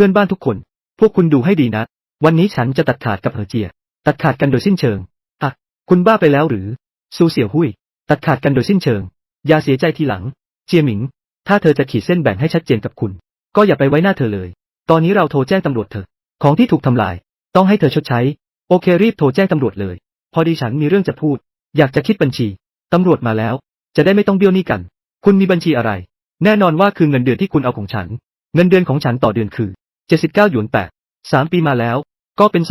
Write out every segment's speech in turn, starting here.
พื่อนบ้านทุกคน พวกคุณดูให้ดีนะ วันนี้ฉันจะตัดขาดกับเหอเจีย ตัดขาดกันโดยสิ้นเชิงอะคุณบ้าไปแล้วหรือซูเสี่ยวหุย ตัดขาดกันโดยสิ้นเชิง อย่าเสียใจทีหลัง เจียหมิง ถ้าเธอจะขีดเส้นแบ่งให้ชัดเจนกับคุณ ก็อย่าไปไว้หน้าเธอเลย ตอนนี้เราโทรแจ้งตำรวจเถอะ ของที่ถูกทำลาย ต้องให้เธอชดใช้ โอเครีบโทรแจ้งตำรวจเลย พอดีฉันมีเรื่องจะพูด อยากจะคิดบัญชี ตำรวจมาแล้ว จะได้ไม่ต้องเบี้ยวหนี้กัน คุณมีบัญชีอะไร แน่นอนว่าคือเงินเดือนที่คุณเอาของฉัน เงินเดือนของฉันต่อเดือนคือ 79หยวนแปดสามปีมาแล้ว ก็เป็น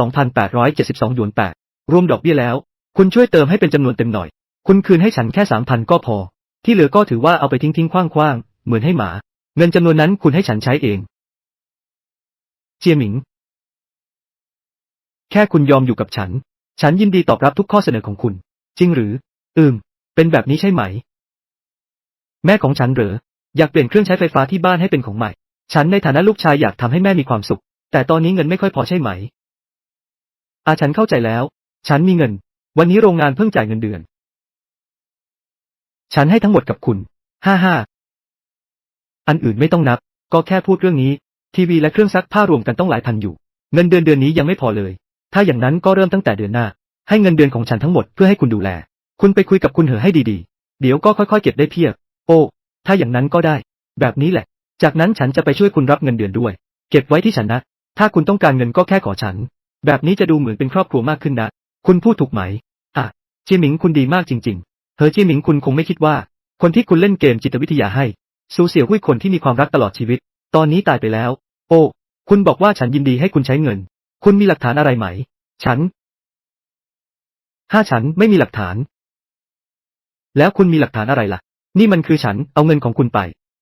2,872หยวนแปดรวมดอกเบี้ยแล้ว คุณช่วยเติมให้เป็นจำนวนเต็มหน่อย คุณคืนให้ฉันแค่3,000ก็พอ ที่เหลือก็ถือว่าเอาไปทิ้งทิ้งคว้างคว้างเหมือนให้หมา เงินจำนวนนั้นคุณให้ฉันใช้เอง เจียหมิง แค่คุณยอมอยู่กับฉัน ฉันยินดีตอบรับทุกข้อเสนอของคุณ จริงหรือ อืม เป็นแบบนี้ใช่ไหม แม่ของฉันเหรอ อยากเปลี่ยนเครื่องใช้ไฟฟ้าที่บ้านให้เป็นของใหม่ ฉันในฐานะลูกชายอยากทำให้แม่มีความสุข แต่ตอนนี้เงินไม่ค่อยพอใช่ไหม อาฉันเข้าใจแล้ว ฉันมีเงิน วันนี้โรงงานเพิ่งจ่ายเงินเดือน ฉันให้ทั้งหมดกับคุณ ห้าห้า อันอื่นไม่ต้องนับ ก็แค่พูดเรื่องนี้ ทีวีและเครื่องซักผ้ารวมกันต้องหลายพันอยู่ เงินเดือนเดือนนี้ยังไม่พอเลย ถ้าอย่างนั้นก็เริ่มตั้งแต่เดือนหน้า ให้เงินเดือนของฉันทั้งหมดเพื่อให้คุณดูแล คุณไปคุยกับคุณเหอให้ดีๆ เดี๋ยวก็ค่อยๆ เก็บได้เพียบ โอ้ ถ้าอย่างนั้นก็ได้ แบบนี้แหละ จากนั้นฉันจะไปช่วยคุณรับเงินเดือนด้วย เก็บไว้ที่ฉันนะ ถ้าคุณต้องการเงินก็แค่ขอฉัน แบบนี้จะดูเหมือนเป็นครอบครัวมากขึ้นนะ คุณพูดถูกไหม อะเจียหมิงคุณดีมากจริง ๆ เฮอเจียหมิงคุณคงไม่คิดว่า คนที่คุณเล่นเกมจิตวิทยาให้ซูเสี่ยวหุ้ยคนที่มีความรักตลอดชีวิต ตอนนี้ตายไปแล้ว โอ้ คุณบอกว่าฉันยินดีให้คุณใช้เงิน คุณมีหลักฐานอะไรไหม ฉัน ถ้าฉันไม่มีหลักฐาน แล้วคุณมีหลักฐานอะไรล่ะ นี่มันคือฉันเอาเงินของคุณไป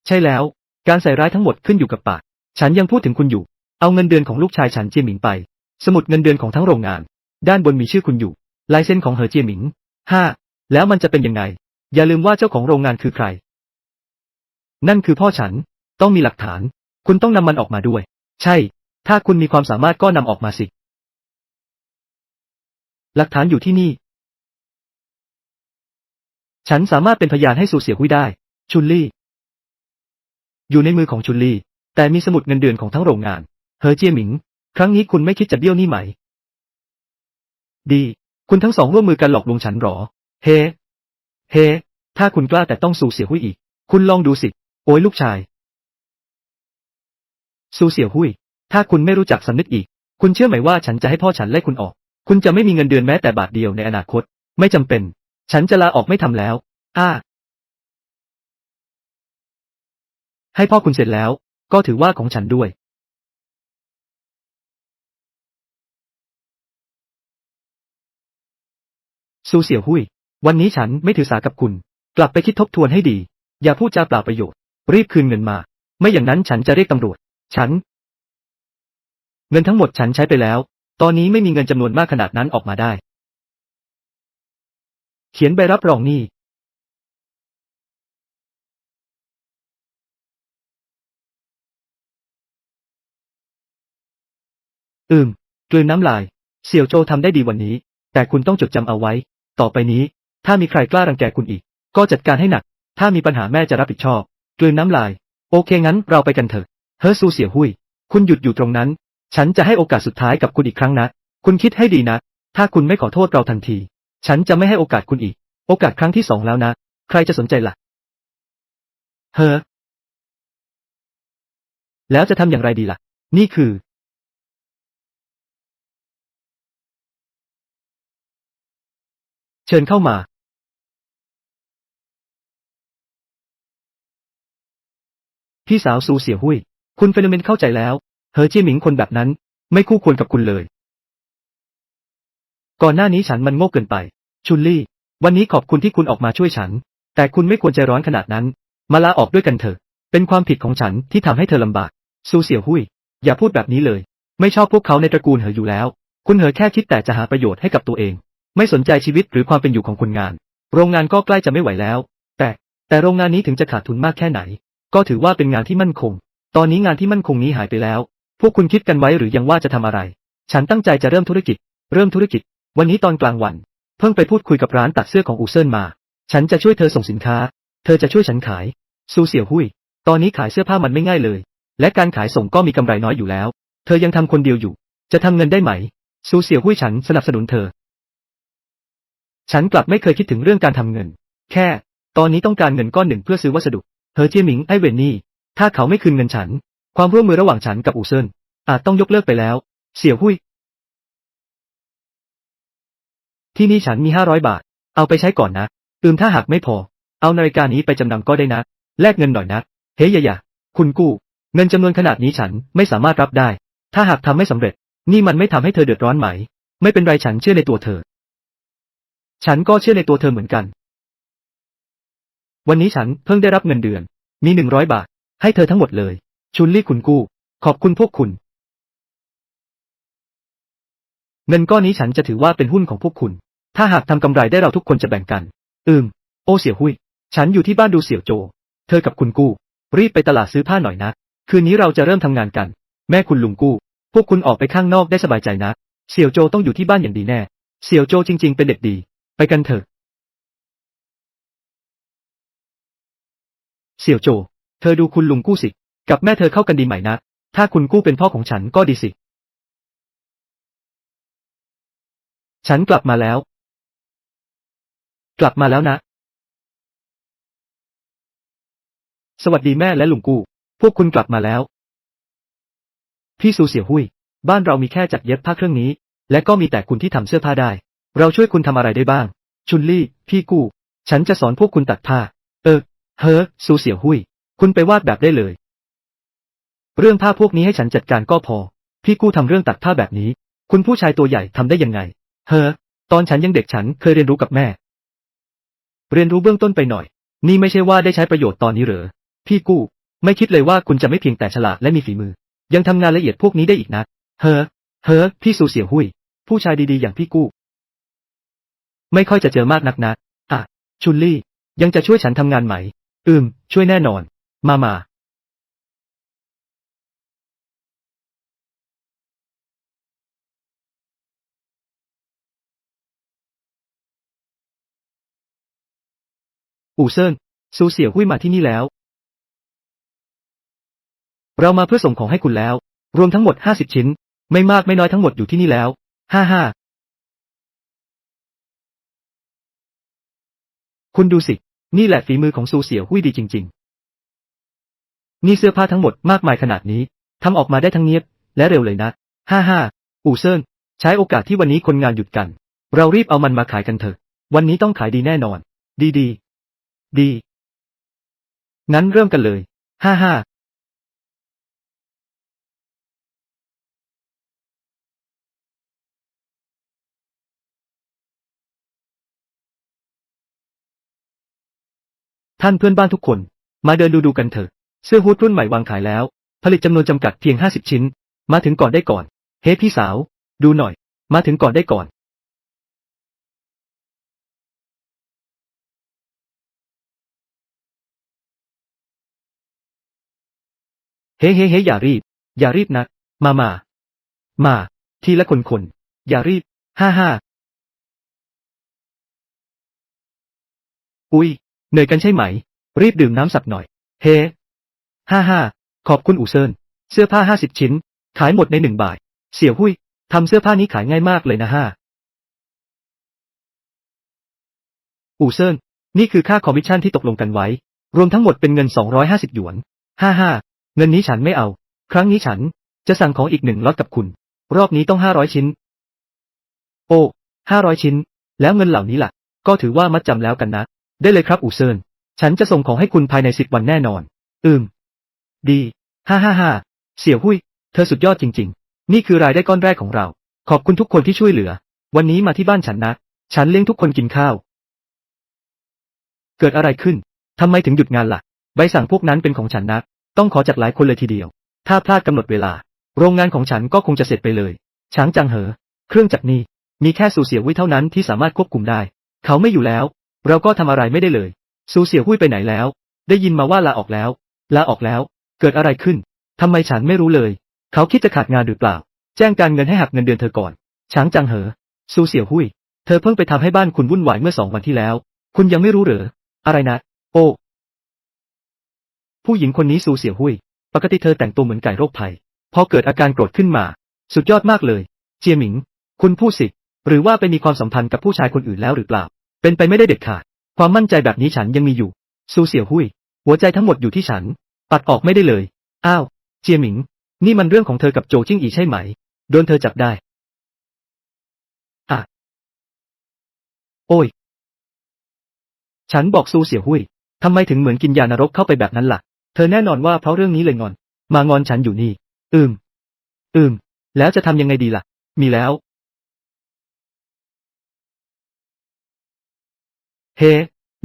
ใช่แล้ว การใส่ร้ายทั้งหมดขึ้นอยู่กับปาก ฉันยังพูดถึงคุณอยู่ เอาเงินเดือนของลูกชายฉันเจียหมิงไป สมุดเงินเดือนของทั้งโรงงาน ด้านบนมีชื่อคุณอยู่ ลายเซ็นของเหอเจียหมิงห้าแล้วมันจะเป็นยังไง อย่าลืมว่าเจ้าของโรงงานคือใคร นั่นคือพ่อฉัน ต้องมีหลักฐาน คุณต้องนำมันออกมาด้วย ใช่ ถ้าคุณมีความสามารถก็นำออกมาสิ หลักฐานอยู่ที่นี่ ฉันสามารถเป็นพยานให้สูเสียหุ้ยได้ ชุนลี่ อยู่ในมือของชุนลี่ แต่มีสมุดเงินเดือนของทั้งโรงงาน เฮอเจียหมิง ครั้งนี้คุณไม่คิดจะเบี้ยวนี่ไหม ดี คุณทั้งสองร่วมมือกันหลอกลวงฉันหรอ เฮ เฮ ถ้าคุณกล้าแต่ต้องสูเสียหุ้ยอีก คุณลองดูสิ โอ้ยลูกชาย สูเสี่ยหุยถ้าคุณไม่รู้จักสำนึกอีก คุณเชื่อไหมว่าฉันจะให้พ่อฉันไล่คุณออก คุณจะไม่มีเงินเดือนแม้แต่บาทเดียวในอนาคต ไม่จำเป็น ฉันจะลาออกไม่ทำแล้ว อ้า ให้พ่อคุณเสร็จแล้ว ก็ถือว่าของฉันด้วยซูเสี่ยวหุย วันนี้ฉันไม่ถือสากับคุณ กลับไปคิดทบทวนให้ดี อย่าพูดจาเปล่าประโยชน์ รีบคืนเงินมา ไม่อย่างนั้นฉันจะเรียกตำรวจ ฉัน เงินทั้งหมดฉันใช้ไปแล้ว ตอนนี้ไม่มีเงินจำนวนมากขนาดนั้นออกมาได้ เขียนใบรับรองหนี้ อืมกลืนน้ำลาย เสี่ยวโจทำได้ดีวันนี้ แต่คุณต้องจดจำเอาไว้ ต่อไปนี้ ถ้ามีใครกล้ารังแกคุณอีก ก็จัดการให้หนัก ถ้ามีปัญหาแม่จะรับผิดชอบ กลืนน้ำลาย โอเคงั้นเราไปกันเถอะ เฮ้อซูเสี่ยวหุย คุณหยุดอยู่ตรงนั้น ฉันจะให้โอกาสสุดท้ายกับคุณอีกครั้งนะ คุณคิดให้ดีนะ ถ้าคุณไม่ขอโทษเราทันที ฉันจะไม่ให้โอกาสคุณอีก โอกาสครั้งที่สองแล้วนะ ใครจะสนใจล่ะ เฮอแล้วจะทำอย่างไรดีล่ะ นี่คือ เชิญเข้ามาพี่สาวซูเสี่ยวหุยคุณเฟนเมนเข้าใจแล้ว เฮอเจี้ยหมิงคนแบบนั้น ไม่คู่ควรกับคุณเลย ก่อนหน้านี้ฉันมันโง่เกินไป ชุนลี่ วันนี้ขอบคุณที่คุณออกมาช่วยฉัน แต่คุณไม่ควรใจร้อนขนาดนั้น มาลาออกด้วยกันเถอะ เป็นความผิดของฉันที่ทำให้เธอลำบาก ซูเสี่ยวหุยอย่าพูดแบบนี้เลย ไม่ชอบพวกเขาในตระกูลเหออยู่แล้ว คุณเหอแค่คิดแต่จะหาประโยชน์ให้กับตัวเอง ไม่สนใจชีวิตหรือความเป็นอยู่ของคนงาน โรงงานก็ใกล้จะไม่ไหวแล้ว แต่แต่โรงงานนี้ถึงจะขาดทุนมากแค่ไหน ก็ถือว่าเป็นงานที่มั่นคง ตอนนี้งานที่มั่นคงนี้หายไปแล้ว พวกคุณคิดกันไว้หรือยังว่าจะทำอะไร ฉันตั้งใจจะเริ่มธุรกิจ เริ่มธุรกิจ วันนี้ตอนกลางวัน เพิ่งไปพูดคุยกับร้านตัดเสื้อของอูเซินมา ฉันจะช่วยเธอส่งสินค้า เธอจะช่วยฉันขาย ซูเสี่ยวหุย ตอนนี้ขายเสื้อผ้ามันไม่ง่ายเลย และการขายส่งก็มีกำไรน้อยอยู่แล้ว เธอยังทำคนเดียวอยู่ จะทำเงินได้ไหม ซูเสี่ยวหุยฉันสนับสนุนเธอ ฉันกลับไม่เคยคิดถึงเรื่องการทำเงิน แค่ ตอนนี้ต้องการเงินก้อนหนึ่งเพื่อซื้อวัสดุ เฮอเจียหมิงไอเวนนี่ ถ้าเขาไม่คืนเงินฉัน ความร่วมมือระหว่างฉันกับอูเซินอาจต้องยกเลิกไปแล้ว เสี่ยวหุ้ย ที่นี่ฉันมีห้าร้อยบาท เอาไปใช้ก่อนนะอืมถ้าหากไม่พอ เอานาฬิกานี้ไปจำนำก็ได้นะ แลกเงินหน่อยนะ เฮ้ยอย่าอย่าคุณกู้ เงินจำนวนขนาดนี้ฉันไม่สามารถรับได้ ถ้าหากทำไม่สำเร็จ นี่มันไม่ทำให้เธอเดือดร้อนไหม ไม่เป็นไรฉันเชื่อในตัวเธอ ฉันก็เชื่อในตัวเธอเหมือนกัน วันนี้ฉันเพิ่งได้รับเงินเดือน มีหนึ่งร้อยบาท ให้เธอทั้งหมดเลย ชุนลี่คุณกู้ ขอบคุณพวกคุณ เงินก้อนนี้ฉันจะถือว่าเป็นหุ้นของพวกคุณ ถ้าหากทำกำไรได้เราทุกคนจะแบ่งกัน อืม โอเสี่ยวหุย ฉันอยู่ที่บ้านดูเสี่ยวโจ เธอกับคุณกู้ รีบไปตลาดซื้อผ้าหน่อยนะ คืนนี้เราจะเริ่มทำงานกัน แม่คุณลุงกู้ พวกคุณออกไปข้างนอกได้สบายใจนะ เสี่ยวโจต้องอยู่ที่บ้านอย่างดีแน่ เสี่ยวโจจริง ๆ เป็นเด็กดี ไปกันเถอะ เสี่ยวโจ เธอดูคุณลุงกู้สิ กับแม่เธอเข้ากันดีไหมนะ ถ้าคุณกู้เป็นพ่อของฉันก็ดีสิ ฉันกลับมาแล้ว กลับมาแล้วนะ สวัสดีแม่และลุงกู้ พวกคุณกลับมาแล้ว พี่ซูเสี่ยวหุย บ้านเรามีแค่จักรเย็บผ้าเครื่องนี้ และก็มีแต่คุณที่ทำเสื้อผ้าได้ เราช่วยคุณทำอะไรได้บ้าง ชุนลี่ พี่กู้ ฉันจะสอนพวกคุณตัดผ้า เออ เฮ้อซูเสี่ยวหุย คุณไปวาดแบบได้เลย เรื่องผ้าพวกนี้ให้ฉันจัดการก็พอ พี่กู้ทำเรื่องตัดผ้าแบบนี้ คุณผู้ชายตัวใหญ่ทำได้ยังไง เฮ้อตอนฉันยังเด็กฉันเคยเรียนรู้กับแม่ เรียนรู้เบื้องต้นไปหน่อย นี่ไม่ใช่ว่าได้ใช้ประโยชน์ตอนนี้เหรอ พี่กู้ ไม่คิดเลยว่าคุณจะไม่เพียงแต่ฉลาดและมีฝีมือ ยังทำงานละเอียดพวกนี้ได้อีกนะ เฮ้อ เฮ้อ พี่สูเสี่ยวหุย ผู้ชายดีๆอย่างพี่กู้ ไม่ค่อยจะเจอมากนักนะอะ ชุนลี่ ยังจะช่วยฉันทำงานไหม อืม ช่วยแน่นอน มามาอู่เซินซูเสี่ยวหุยมาที่นี่แล้ว เรามาเพื่อส่งของให้คุณแล้ว รวมทั้งหมดห้าสิบชิ้น ไม่มากไม่น้อยทั้งหมดอยู่ที่นี่แล้ว ห้าห้า คุณดูสิ นี่แหละฝีมือของซูเสี่ยวหุยดีจริง ๆ นี่เสื้อผ้าทั้งหมดมากมายขนาดนี้ ทำออกมาได้ทั้งเนียบ และเร็วเลยนะ ฮ่าฮ่าอู่เซินใช้โอกาสที่วันนี้คนงานหยุดกัน เรารีบเอามันมาขายกันเถอะ วันนี้ต้องขายดีแน่นอน ดีดี ดี งั้นเริ่มกันเลย ฮ่าฮ่า ท่านเพื่อนบ้านทุกคน มาเดินดูดูกันเถอะ เสื้อฮูดรุ่นใหม่วางขายแล้ว ผลิตจำนวนจำกัดเพียงห้าสิบชิ้น มาถึงก่อนได้ก่อน เฮ้พี่สาว ดูหน่อย มาถึงก่อนได้ก่อนเฮ้เฮ้เฮ้อย่ารีบ อย่ารีบนะ มามา มา ทีละคนคนๆอย่ารีบห้าห้าอุ๊ย เหนื่อยกันใช่ไหม รีบดื่มน้ำสักหน่อย เฮ้ห้าห้าขอบคุณอู่เซินเสื้อผ้าห้าสิบชิ้น ขายหมดในหนึ่งบาท เสี่ยวหุยทำเสื้อผ้านี้ขายง่ายมากเลยนะห้าอู่เซินนี่คือค่าคอมมิชชั่นที่ตกลงกันไว้ รวมทั้งหมดเป็นเงิน 250 หยวน ห้าห้า เงินนี้ฉันไม่เอา ครั้งนี้ฉันจะสั่งของอีกหนึ่งล็อตกับคุณ รอบนี้ต้อง 500 ชิ้น โอ้ 500 ชิ้น แล้วเงินเหล่านี้ล่ะ ก็ถือว่ามัดจำแล้วกันนะ ได้เลยครับอูเซิน ฉันจะส่งของให้คุณภายในสิบวันแน่นอน อืม ดี ฮ่าฮ่าฮ่าเสี่ยวหุยเธอสุดยอดจริง ๆ นี่คือรายได้ก้อนแรกของเรา ขอบคุณทุกคนที่ช่วยเหลือ วันนี้มาที่บ้านฉันนะ ฉันเลี้ยงทุกคนกินข้าว เกิดอะไรขึ้น ทำไมถึงหยุดงานล่ะ ใบสั่งพวกนั้นเป็นของฉันนะ ต้องขอจากหลายคนเลยทีเดียว ถ้าพลาดกำหนดเวลา โรงงานของฉันก็คงจะเสร็จไปเลย ช้างจังเหอ เครื่องจักรนี้ มีแค่สูเสียวหุยเท่านั้นที่สามารถควบคุมได้ เขาไม่อยู่แล้ว เราก็ทำอะไรไม่ได้เลยสูเสี่ยวหุยไปไหนแล้ว ได้ยินมาว่าลาออกแล้ว ลาออกแล้ว เกิดอะไรขึ้นทำไมฉันไม่รู้เลย เขาคิดจะขาดงานหรือเปล่า แจ้งการเงินให้หักเงินเดือนเธอก่อน ช้างจังเหอ ซูเสี่ยวหุยเธอเพิ่งไปทำให้บ้านคุณวุ่นวายเมื่อสองวันที่แล้ว คุณยังไม่รู้เหรอ อะไรนะ โอ้ ผู้หญิงคนนี้ซูเสี่ยวหุยปกติเธอแต่งตัวเหมือนไก่โรคภัย พอเกิดอาการโกรธขึ้นมา สุดยอดมากเลย เจียหมิง คุณพูดสิ หรือว่าไปมีความสัมพันธ์กับผู้ชายคนอื่นแล้วหรือเปล่า เป็นไปไม่ได้เด็ดขาด ความมั่นใจแบบนี้ฉันยังมีอยู่ ซูเสี่ยวหุย หัวใจทั้งหมดอยู่ที่ฉัน ปัดออกไม่ได้เลย อ้าว เจียหมิง นี่มันเรื่องของเธอกับโจจิ้งอีใช่ไหม โดนเธอจับได้อะโอ้ย ฉันบอกซูเสี่ยวหุยทำไมถึงเหมือนกินยานรกเข้าไปแบบนั้นล่ะ เธอแน่นอนว่าเพราะเรื่องนี้เลยงอน มางอนฉันอยู่นี่ อืม อืม แล้วจะทำยังไงดีล่ะ มีแล้ว เฮ้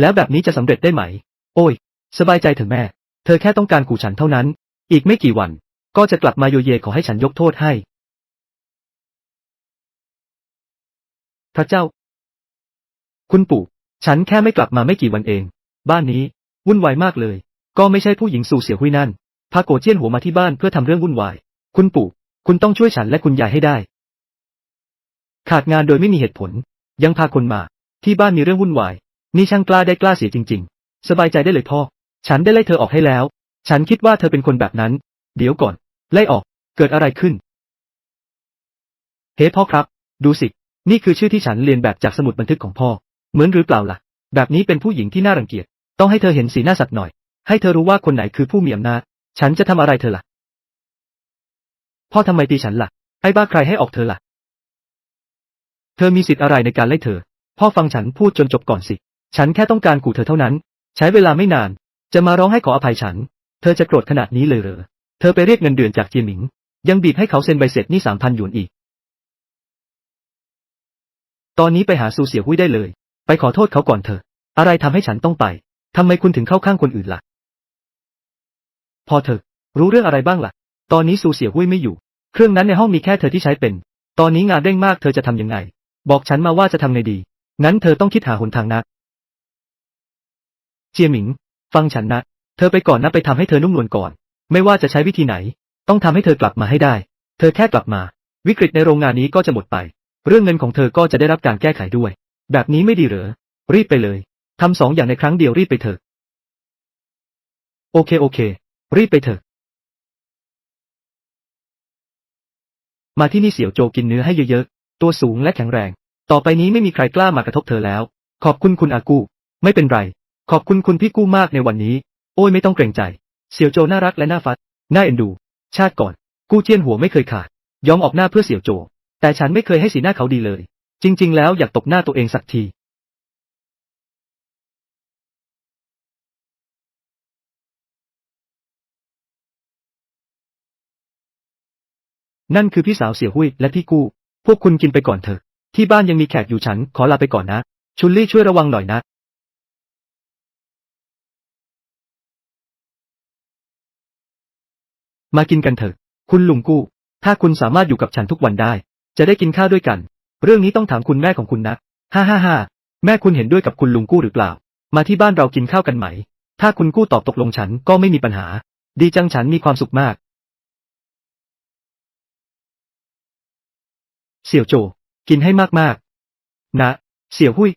แล้วแบบนี้จะสำเร็จได้ไหม โอ้ย สบายใจเถอะแม่ เธอแค่ต้องการขู่ฉันเท่านั้น อีกไม่กี่วัน ก็จะกลับมาโยเยขอให้ฉันยกโทษให้ พระเจ้า คุณปู่ ฉันแค่ไม่กลับมาไม่กี่วันเอง บ้านนี้ วุ่นวายมากเลย ก็ไม่ใช่ผู้หญิงสู่เสียหุยนั่น พาโกเจียนหัวมาที่บ้านเพื่อทำเรื่องวุ่นวาย คุณปู่ คุณต้องช่วยฉันและคุณยายให้ได้ ขาดงานโดยไม่มีเหตุผล ยังพาคนมา ที่บ้านมีเรื่องวุ่นวาย นี่ช่างกล้าได้กล้าเสียจริง ๆ สบายใจได้เลยพ่อ ฉันได้ไล่เธอออกให้แล้ว ฉันคิดว่าเธอเป็นคนแบบนั้น เดี๋ยวก่อน ไล่ออก เกิดอะไรขึ้น เฮ้พ่อครับ ดูสิ นี่คือชื่อที่ฉันเรียนแบบจากสมุดบันทึกของพ่อ เหมือนหรือเปล่าล่ะ แบบนี้เป็นผู้หญิงที่น่ารังเกียจ ต้องให้เธอเห็นสีหน้าสัตว์หน่อย ให้เธอรู้ว่าคนไหนคือผู้มีอำนาจ ฉันจะทำอะไรเธอล่ะ พ่อทำไมตีฉันล่ะ ไอ้บ้าใครให้ออกเธอล่ะ เธอมีสิทธิ์อะไรในการไล่เธอ พ่อฟังฉันพูดจนจบก่อนสิ ฉันแค่ต้องการขู่เธอเท่านั้น ใช้เวลาไม่นาน จะมาร้องให้ขออภัยฉัน เธอจะโกรธขนาดนี้เลยเหรอ เธอไปเรียกเงินเดือนจากเจียหมิง ยังบีบให้เขาเซ็นใบเสร็จนี่สามพันหยวนอีก ตอนนี้ไปหาซูเสี่ยหุ้ยได้เลย ไปขอโทษเขาก่อนเถอะ อะไรทำให้ฉันต้องไปทำไมคุณถึงเข้าข้างคนอื่นล่ะ พอเถอะ รู้เรื่องอะไรบ้างล่ะ ตอนนี้ซูเสี่ยหุ้ยไม่อยู่ เครื่องนั้นในห้องมีแค่เธอที่ใช้เป็น ตอนนี้งานเร่งมากเธอจะทำยังไง บอกฉันมาว่าจะทำไงดี งั้นเธอต้องคิดหาหนทางนะ เจียหมิง ฟังฉันนะ เธอไปก่อนนะไปทำให้เธอนุ่มนวลก่อน ไม่ว่าจะใช้วิธีไหน ต้องทำให้เธอกลับมาให้ได้ เธอแค่กลับมา วิกฤตในโรงงานนี้ก็จะหมดไป เรื่องเงินของเธอก็จะได้รับการแก้ไขด้วย แบบนี้ไม่ดีเหรอ รีบไปเลยทำสองอย่างในครั้งเดียวรีบไปเถอะ โอเคโอเค รีบไปเถอะ มาที่นี่เสี่ยวโจกินเนื้อให้เยอะๆ ตัวสูงและแข็งแรง ต่อไปนี้ไม่มีใครกล้ามากระทบเธอแล้ว ขอบคุณคุณอากู ไม่เป็นไร ขอบคุณคุณพี่กู้มากในวันนี้ โอ้ยไม่ต้องเกรงใจ เสี่ยวโจน่ารักและน่าฟัด น่าเอ็นดู ชาติก่อน กู้เจียนหัวไม่เคยขาด ยอมออกหน้าเพื่อเสี่ยวโจ แต่ฉันไม่เคยให้สีหน้าเขาดีเลย จริง ๆ แล้วอยากตบหน้าตัวเองสักทีนั่นคือพี่สาวเสี่ยหุยและพี่กู้ พวกคุณกินไปก่อนเถอะ ที่บ้านยังมีแขกอยู่ฉันขอลาไปก่อนนะ ชุนลี่ช่วยระวังหน่อยนะ มากินกันเถอะ คุณลุงกู้ ถ้าคุณสามารถอยู่กับฉันทุกวันได้ จะได้กินข้าวด้วยกัน เรื่องนี้ต้องถามคุณแม่ของคุณนะฮ่าฮ่าฮ่าแม่คุณเห็นด้วยกับคุณลุงกู้หรือเปล่า มาที่บ้านเรากินข้าวกันไหม ถ้าคุณกู้ตอบตกลงฉันก็ไม่มีปัญหา ดีจังฉันมีความสุขมาก เสี่ยวโจ กินให้มากๆ นะ เสี่ยวหุย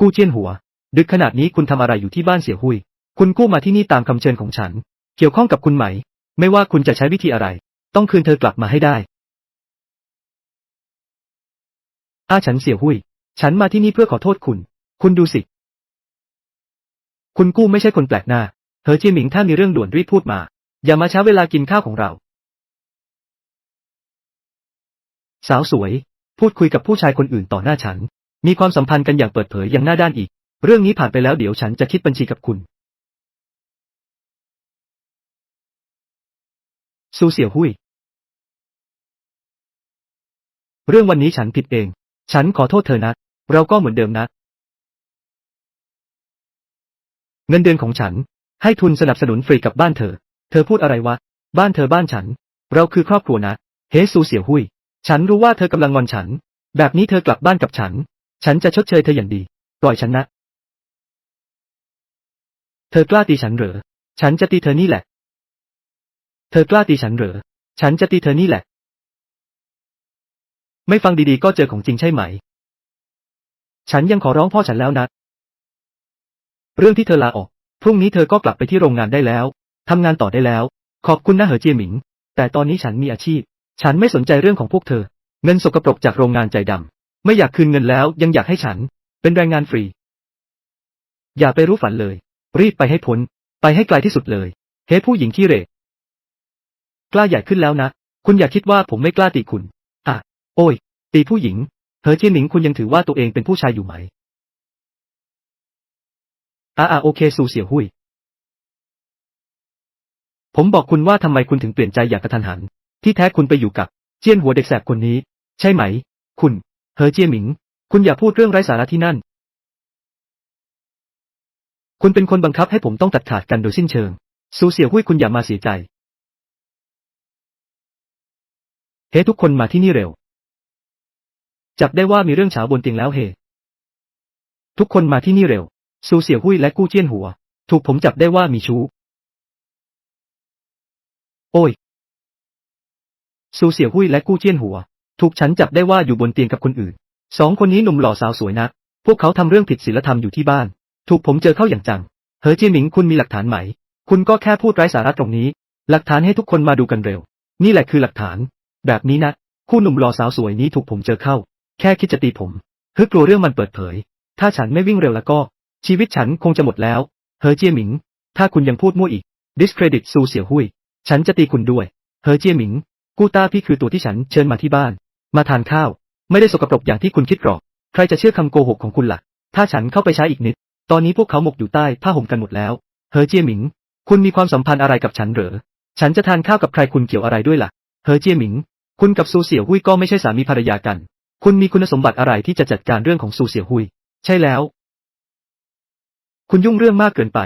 กู้เจียนหัว ดึกขนาดนี้คุณทำอะไรอยู่ที่บ้านเสี่ยหุย คุณกู้มาที่นี่ตามคำเชิญของฉัน เกี่ยวข้องกับคุณไหม ไม่ว่าคุณจะใช้วิธีอะไร ต้องคืนเธอกลับมาให้ได้ อาฉันเสี่ยหุย ฉันมาที่นี่เพื่อขอโทษคุณ คุณดูสิ คุณกู้ไม่ใช่คนแปลกหน้าเฮอเจียหมิงถ้ามีเรื่องด่วนรีบพูดมา อย่ามาช้าเวลากินข้าวของเรา สาวสวย พูดคุยกับผู้ชายคนอื่นต่อหน้าฉัน มีความสัมพันธ์กันอย่างเปิดเผยอย่างหน้าด้านอีก เรื่องนี้ผ่านไปแล้วเดี๋ยวฉันจะคิดบัญชีกับคุณ ซูเสี่ยวหุย เรื่องวันนี้ฉันผิดเอง ฉันขอโทษเธอนะ เราก็เหมือนเดิมนะ เงินเดือนของฉัน ให้ทุนสนับสนุนฟรีกับบ้านเธอ เธอพูดอะไรวะ บ้านเธอบ้านฉัน เราคือครอบครัวนะ เฮซูเสี่ยวหุย ฉันรู้ว่าเธอกำลังงอนฉัน แบบนี้เธอกลับบ้านกับฉัน ฉันจะชดเชยเธออย่างดี ปล่อยฉันนะ เธอกล้าตีฉันเหรอ ฉันจะตีเธอนี่แหละ เธอกล้าตีฉันเหรอ ฉันจะตีเธอนี่แหละ ไม่ฟังดีๆก็เจอของจริงใช่ไหม ฉันยังขอร้องพ่อฉันแล้วนะ เรื่องที่เธอลาออก พรุ่งนี้เธอก็กลับไปที่โรงงานได้แล้ว ทำงานต่อได้แล้ว ขอบคุณนะเหอเจียหมิง แต่ตอนนี้ฉันมีอาชีพ ฉันไม่สนใจเรื่องของพวกเธอ เงินสกปรกจากโรงงานใจดำ ไม่อยากคืนเงินแล้วยังอยากให้ฉัน เป็นแรงงานฟรี อย่าไปรู้ฝันเลย รีบไปให้พ้น ไปให้ไกลที่สุดเลย เฮ้ผู้หญิงที่เหรกล้าใหญ่ขึ้นแล้วนะ คุณอย่าคิดว่าผมไม่กล้าตีคุณ อะ โอ้ย ตีผู้หญิงเหอเจียหมิงคุณยังถือว่าตัวเองเป็นผู้ชายอยู่ไหม อ่าอ่าโอเคซูเสี่ยวหุย ผมบอกคุณว่าทำไมคุณถึงเปลี่ยนใจอย่างกระทันหัน ที่แท้คุณไปอยู่กับ เจียนหัวเด็กแสบคนนี้ ใช่ไหม คุณเหอเจียหมิง คุณอย่าพูดเรื่องไร้สาระที่นั่น คุณเป็นคนบังคับให้ผมต้องตัดขาดกันโดยสิ้นเชิง ซูเสี่ยวหุยคุณอย่ามาเสียใจ เฮ้ทุกคนมาที่นี่เร็ว จับได้ว่ามีเรื่องเฉาบนเตียงแล้วเฮ ทุกคนมาที่นี่เร็ว ซูเสี่ยวหุยและกู้เจี้ยนหัว ถูกผมจับได้ว่ามีชู้ โอ้ย ซูเสี่ยวหุยและกู้เจี้ยนหัว ถูกฉันจับได้ว่าอยู่บนเตียงกับคนอื่น สองคนนี้หนุ่มหล่อสาวสวยนัก พวกเขาทำเรื่องผิดศีลธรรมอยู่ที่บ้าน ถูกผมเจอเข้าอย่างจัง เฮอเจียหมิงคุณมีหลักฐานไหม คุณก็แค่พูดไร้สาระตรงนี้ หลักฐานให้ทุกคนมาดูกันเร็ว นี่แหละคือหลักฐาน แบบนี้นะคู่หนุ่มหล่อสาวสวยนี้ถูกผมเจอเข้า แค่คิดจะตีผมฮึกลัวเรื่องมันเปิดเผย ถ้าฉันไม่วิ่งเร็วแล้วก็ ชีวิตฉันคงจะหมดแล้ว เฮอเจียหมิง ถ้าคุณยังพูดมั่วอีก discredit ซูเสี่ยวหุย ฉันจะตีคุณด้วย เฮอเจียหมิง กูต้าพี่คือตัวที่ฉันเชิญมาที่บ้าน มาทานข้าว ไม่ได้สกปรกอย่างที่คุณคิดหรอก ใครจะเชื่อคำโกหกของคุณล่ะ ถ้าฉันเข้าไปช้อีกนิด ตอนนี้พวกเขาหมกอยู่ใต้ผ้าห่มกันหมดแล้ว เฮอเจียหมิง คุณมีความสัมพันธ์อะไรกับฉันเหรอ ฉันจะทานข้าวกับใครคุณเกี่ยวอะไรด้วยล่ะ เฮอเจียหมิง คุณกับซูเสี่ยวหุยก็ไม่ใช่สามีภรรยากัน คุณมีคุณสมบัติอะไรที่จะจัดการเรื่องของซูเสี่ยวหุย ใช่แล้ว คุณยุ่งเรื่องมากเกินไป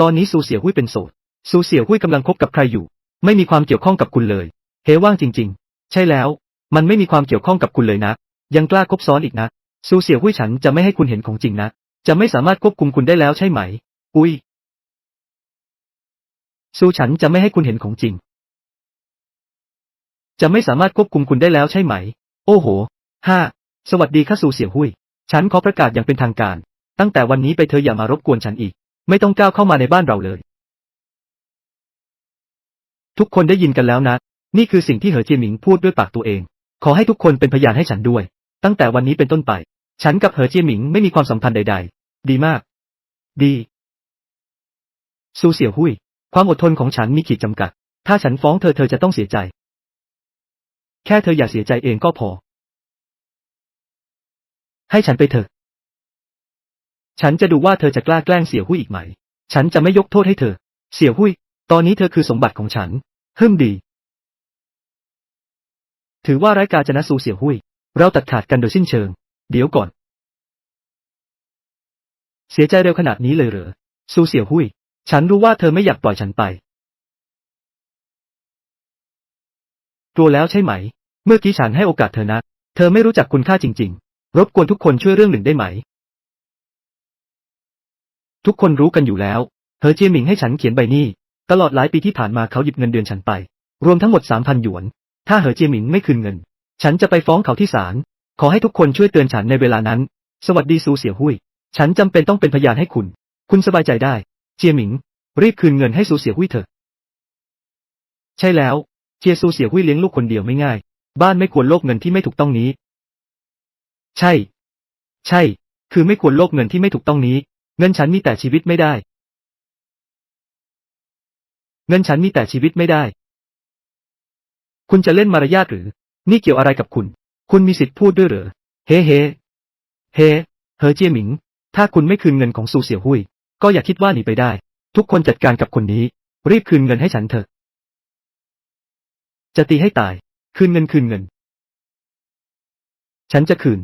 ตอนนี้ซูเสี่ยวหุยเป็นโสด ซูเสี่ยวหุยกำลังคบกับใครอยู่ ไม่มีความเกี่ยวข้องกับคุณเลย เฮว่างจริง ๆ ใช่แล้ว มันไม่มีความเกี่ยวข้องกับคุณเลยนะ ยังกล้าคบซ้อนอีกนะ ซูเสี่ยวหุยฉันจะไม่ให้คุณเห็นของจริงนะ จะไม่สามารถควบคุมคุณได้แล้วใช่ไหม อุ้ยซูฉันจะไม่ให้คุณเห็นของจริง จะไม่สามารถควบคุมคุณได้แล้วใช่ไหม โอ้โหห้าสวัสดีค่ะซูเสี่ยวหุย ฉันขอประกาศอย่างเป็นทางการ ตั้งแต่วันนี้ไปเธออย่ามารบกวนฉันอีก ไม่ต้องก้าวเข้ามาในบ้านเราเลย ทุกคนได้ยินกันแล้วนะ นี่คือสิ่งที่เหอเจียหมิงพูดด้วยปากตัวเอง ขอให้ทุกคนเป็นพยานให้ฉันด้วย ตั้งแต่วันนี้เป็นต้นไป ฉันกับเหอเจียหมิงไม่มีความสัมพันธ์ใด ๆ ดีมาก ดี ซูเสี่ยวหุย ความอดทนของฉันมีขีดจำกัด ถ้าฉันฟ้องเธอเธอจะต้องเสียใจ แค่เธออย่าเสียใจเองก็พอ ให้ฉันไปเถอะ ฉันจะดูว่าเธอจะกล้าแกล้งเสี่ยวหุยอีกไหม ฉันจะไม่ยกโทษให้เธอ เสี่ยวหุย ตอนนี้เธอคือสมบัติของฉันฮึ่มดี ถือว่าร้ายกาจนะซูเสี่ยวหุย เราตัดขาดกันโดยสิ้นเชิง เดี๋ยวก่อน เสียใจเร็วขนาดนี้เลยเหรอซูเสี่ยวหุย ฉันรู้ว่าเธอไม่อยากปล่อยฉันไป กลัวแล้วใช่ไหม เมื่อกี้ฉันให้โอกาสเธอนะ เธอไม่รู้จักคุณค่าจริง ๆ รบกวนทุกคนช่วยเรื่องหนึ่งได้ไหม ทุกคนรู้กันอยู่แล้วเฮอเจียหมิงให้ฉันเขียนใบหนี้ ตลอดหลายปีที่ผ่านมาเขาหยิบเงินเดือนฉันไป รวมทั้งหมดสามพันหยวน ถ้าเหอเจียหมิงไม่คืนเงิน ฉันจะไปฟ้องเขาที่ศาล ขอให้ทุกคนช่วยเตือนฉันในเวลานั้น สวัสดีซูเสี่ยวหุย ฉันจำเป็นต้องเป็นพยานให้คุณ คุณสบายใจได้ เจียหมิง รีบคืนเงินให้ซูเสี่ยวหุยเถอะ ใช่แล้ว เจียซูเสี่ยวหุยเลี้ยงลูกคนเดียวไม่ง่าย บ้านไม่ควรโลกเงินที่ไม่ถูกต้องนี้ ใช่ ใช่ คือไม่ควรโลกเงินที่ไม่ถูกต้องนี้ เงินฉันมีแต่ชีวิตไม่ได้ เงินฉันมีแต่ชีวิตไม่ได้ คุณจะเล่นมารยาทหรือ นี่เกี่ยวอะไรกับคุณ คุณมีสิทธิ์พูดด้วยเหรอ เฮ้เฮ้เฮ้เฮอเจียหมิง ถ้าคุณไม่คืนเงินของซูเสี่ยวหุย ก็อย่าคิดว่าหนีไปได้ ทุกคนจัดการกับคนนี้ รีบคืนเงินให้ฉันเถอะ จะตีให้ตาย คืนเงินคืนเงิน ฉันจะคืน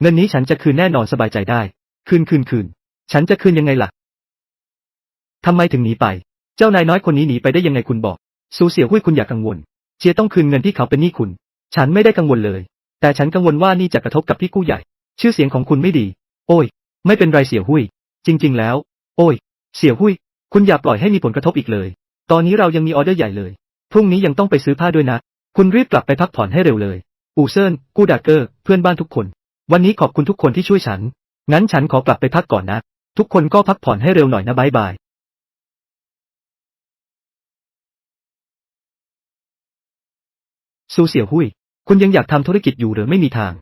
เงินนี้ฉันจะคืนแน่นอนสบายใจได้ คืนคืนคืน ฉันจะคืนยังไงล่ะทำไมถึงหนีไป เจ้านายน้อยคนนี้หนีไปได้ยังไงคุณบอก ซูเสี่ยวหุยคุณอย่ากังวล เจียต้องคืนเงินที่เขาเป็นหนี้คุณ ฉันไม่ได้กังวลเลย แต่ฉันกังวลว่านี่จะกระทบกับพี่กู้ใหญ่ ชื่อเสียงของคุณไม่ดี โอ้ย ไม่เป็นไรเสี่ยวหุยจริง ๆ แล้ว โอ้ย เสี่ยวหุยคุณอย่าปล่อยให้มีผลกระทบอีกเลย ตอนนี้เรายังมีออเดอร์ใหญ่เลย พรุ่งนี้ยังต้องไปซื้อผ้าด้วยนะ คุณรีบกลับไปพักผ่อนให้เร็วเลย อูเซินกู้ดาเกอร์ เพื่อนบ้านทุกคน วันนี้ขอบคุณทุกคนที่ช่วยฉัน งั้นฉันขอกลับไปพักก่อนนะ ทุกคนก็พักผ่อนให้เร็วหน่อยนะบายบาย ซูเสี่ยวหุย คุณยังอยากทำธุรกิจอยู่หรือไม่มีทาง